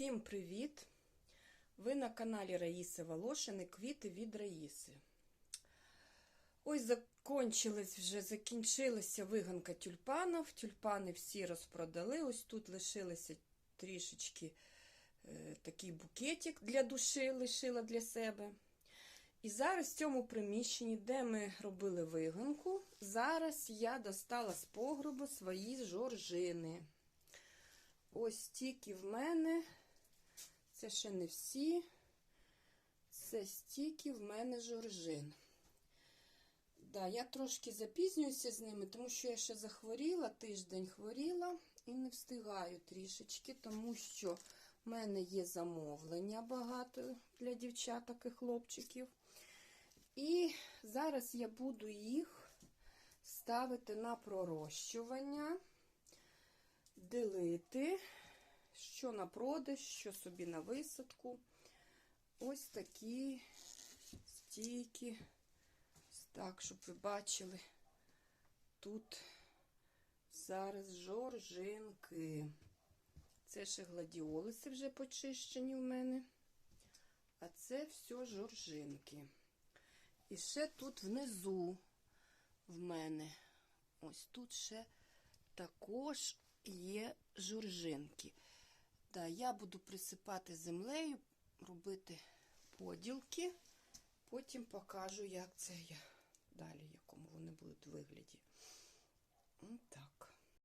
Всім привіт! Ви на каналі Раїси Волошини Квіти від Раїси. Ось закончилась вже закінчилася виганка тюльпанів. Тюльпани всі розпродали. Ось тут лишилися трішечки е, такий букетик для душі лишила для себе. І зараз в цьому приміщенні, де ми робили виганку, зараз я достала з погребу свої жоржини. Ось тільки в мене, це ще не всі, це стільки в мене жоржин. Да, я трошки запізнююся з ними, тому що я ще захворіла, тиждень хворіла і не встигаю трішечки, тому що в мене є замовлення багато для дівчаток і хлопчиків. І зараз я буду їх ставити на пророщування ділити, що на продаж, що собі на висадку. Ось такі стійки. Так, щоб ви бачили, тут зараз жоржинки. Це ще гладіолуси вже почищені в мене. А це все жоржинки. І ще тут внизу в мене, ось тут ще також є жоржинки. Да, я буду присипати землею, робити поділки. Потім покажу, як це я далі, якому вони будуть вигляді.